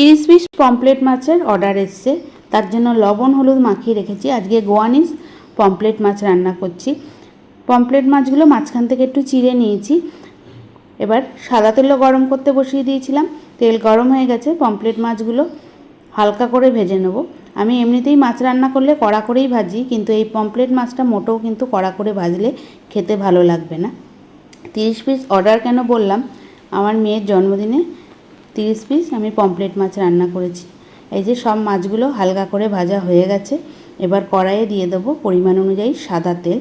তিরিশ piece pomfret মাছের order এসছে। তার জন্য লবণ, হলুদ মাখিয়ে রেখেছি। আজকে গোয়ানিস পমপ্লেট মাছ রান্না করছি। পমপ্লেট মাছগুলো মাঝখান থেকে একটু চিড়ে নিয়েছি। এবার সাদা তেলও গরম করতে বসিয়ে দিয়েছিলাম। তেল গরম হয়ে গেছে পমপ্লেট মাছগুলো হালকা করে ভেজে নেব। আমি এমনিতেই মাছ রান্না করলে কড়া করেই ভাজি, কিন্তু এই পমপ্লেট মাছটা মোটেও কিন্তু কড়া করে ভাজলে খেতে ভালো লাগবে না। তিরিশ পিস অর্ডার কেন বললাম? আমার মেয়ের জন্মদিনে তিরিশ পিস আমি পমপ্লেট মাছ রান্না করেছি। এই যে সব মাছগুলো হালকা করে ভাজা হয়ে গেছে, এবার কড়াইয়ে দিয়ে দেবো পরিমাণ অনুযায়ী সাদা তেল।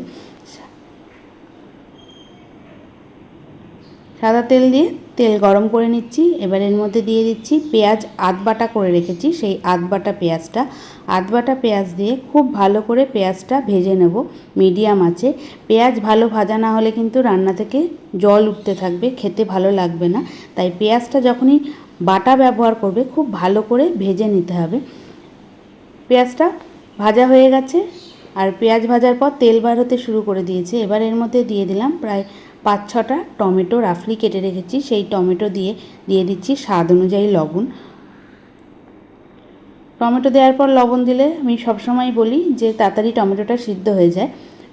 সাদা তেল দিয়ে তেল গরম করে নিচ্ছি, এবার এর মধ্যে দিয়ে দিচ্ছি পেঁয়াজ আধ বাটা করে রেখেছি, সেই আধ বাটা পেঁয়াজটা। আধ বাটা পেঁয়াজ দিয়ে খুব ভালো করে পেঁয়াজটা ভেজে নেব মিডিয়াম আছে পেঁয়াজ ভালো ভাজা না হলে কিন্তু রান্না থেকে জল উঠতে থাকবে, খেতে ভালো লাগবে না। তাই পেঁয়াজটা যখনই বাটা ব্যবহার করবে, খুব ভালো করে ভেজে নিতে হবে। পেঁয়াজটা ভাজা হয়ে গেছে, আর পেঁয়াজ ভাজার পর তেল বার হতে শুরু করে দিয়েছে। এবার এর মধ্যে দিয়ে দিলাম প্রায় পাঁচ ছটা টমেটো রাফলি কেটে রেখেছি। সেই টমেটো দিয়ে দিয়ে দিচ্ছি স্বাদ অনুযায়ী লবণ। টমেটো দেওয়ার পর লবণ দিলে আমি সবসময় বলি যে তাড়াতাড়ি টমেটোটা সিদ্ধ হয়ে যায়।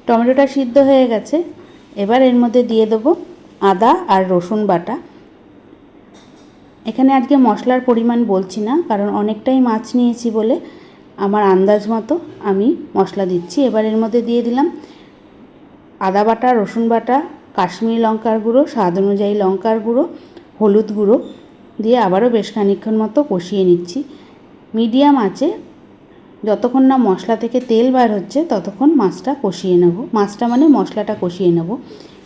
টমেটোটা সিদ্ধ হয়ে গেছে, এবার এর মধ্যে দিয়ে দেবো আদা আর রসুন বাটা। এখানে আজকে মশলার পরিমাণ বলছি না, কারণ অনেকটাই মাছ নিয়েছি বলে আমার আন্দাজ মতো আমি মশলা দিচ্ছি। এবার এর মধ্যে দিয়ে দিলাম আদা বাটা, রসুন বাটা, কাশ্মীরি লঙ্কার গুঁড়ো, স্বাদ অনুযায়ী লঙ্কার গুঁড়ো, হলুদ গুঁড়ো দিয়ে আবারও বেশ খানিক্ষণ মতো কষিয়ে নিচ্ছি। মিডিয়াম আছে যতক্ষণ না মশলা থেকে তেল বার হচ্ছে ততক্ষণ মাছটা কষিয়ে নেব। মাছটা মানে মশলাটা কষিয়ে নেব।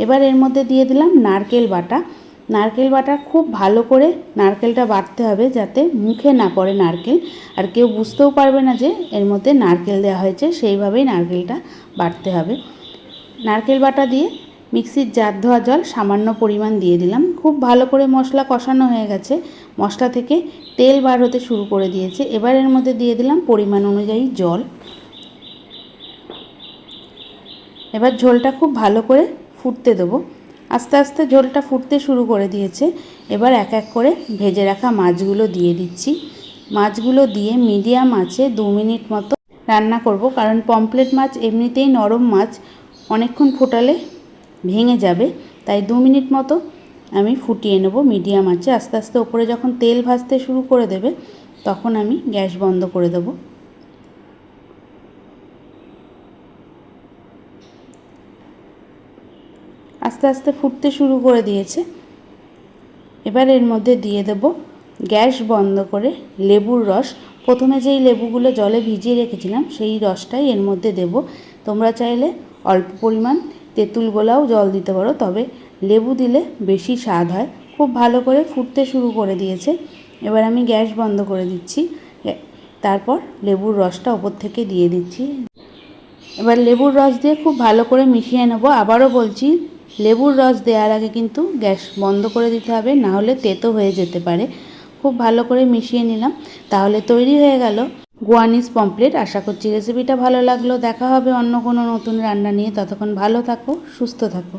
এবার এর মধ্যে দিয়ে দিলাম নারকেল বাটা। নারকেল বাটা খুব ভালো করে নারকেলটা বাটতে হবে যাতে মুখে না পড়ে নারকেল। আর কেউ বুঝতেও পারবে না যে এর মধ্যে নারকেল দেওয়া হয়েছে, সেইভাবেই নারকেলটা বাটতে হবে। নারকেল বাটা দিয়ে মিক্সির জার ধোয়া জল সামান্য পরিমাণ দিয়ে দিলাম। খুব ভালো করে মশলা কষানো হয়ে গেছে। মশলা থেকে তেল বার হতে শুরু করে দিয়েছে। এবার এর মধ্যে দিয়ে দিলাম পরিমাণ অনুযায়ী জল। এবার ঝোলটা খুব ভালো করে ফুটতে দেবো। আস্তে আস্তে ঝোলটা ফুটতে শুরু করে দিয়েছে। এবার এক এক করে ভেজে রাখা মাছগুলো দিয়ে দিচ্ছি। মাছগুলো দিয়ে মিডিয়াম আছে দু মিনিট মতো রান্না করব, কারণ পমপ্লেট মাছ এমনিতেই নরম মাছ, অনেকক্ষণ ফোটালে ভেঙে যাবে। তাই দু মিনিট মতো আমি ফুটিয়ে নেব মিডিয়াম আছে আস্তে আস্তে ওপরে যখন তেল ভাজতে শুরু করে দেবে, তখন আমি গ্যাস বন্ধ করে দেবো। আস্তে আস্তে ফুটতে শুরু করে দিয়েছে। এবার এর মধ্যে দিয়ে দেব গ্যাস বন্ধ করে লেবুর রস। প্রথমে যেই লেবুগুলো জলে ভিজিয়ে রেখেছিলাম, সেই রসটাই এর মধ্যে দেব। তোমরা চাইলে অল্প পরিমাণ তেঁতুল গোলাও জল দিতে পারো, তবে লেবু দিলে বেশি স্বাদ হয়। খুব ভালো করে ফুটতে শুরু করে দিয়েছে। এবার আমি গ্যাস বন্ধ করে দিচ্ছি। তারপর লেবুর রসটা ওপর থেকে দিয়ে দিচ্ছি। এবার লেবুর রস দিয়ে খুব ভালো করে মিশিয়ে নেব। আবারও বলছি লেবুর রস দেওয়ার আগে কিন্তু গ্যাস বন্ধ করে দিতে হবে, না হলে তেতো হয়ে যেতে পারে। খুব ভালো করে মিশিয়ে নিলাম, তাহলে তৈরি হয়ে গেল গোয়ানিস পমপ্লেট আশা করছি রেসিপিটা ভালো লাগল। দেখা হবে অন্য কোনো নতুন রান্না নিয়ে। ততক্ষণ ভালো থাকো, সুস্থ থাকো।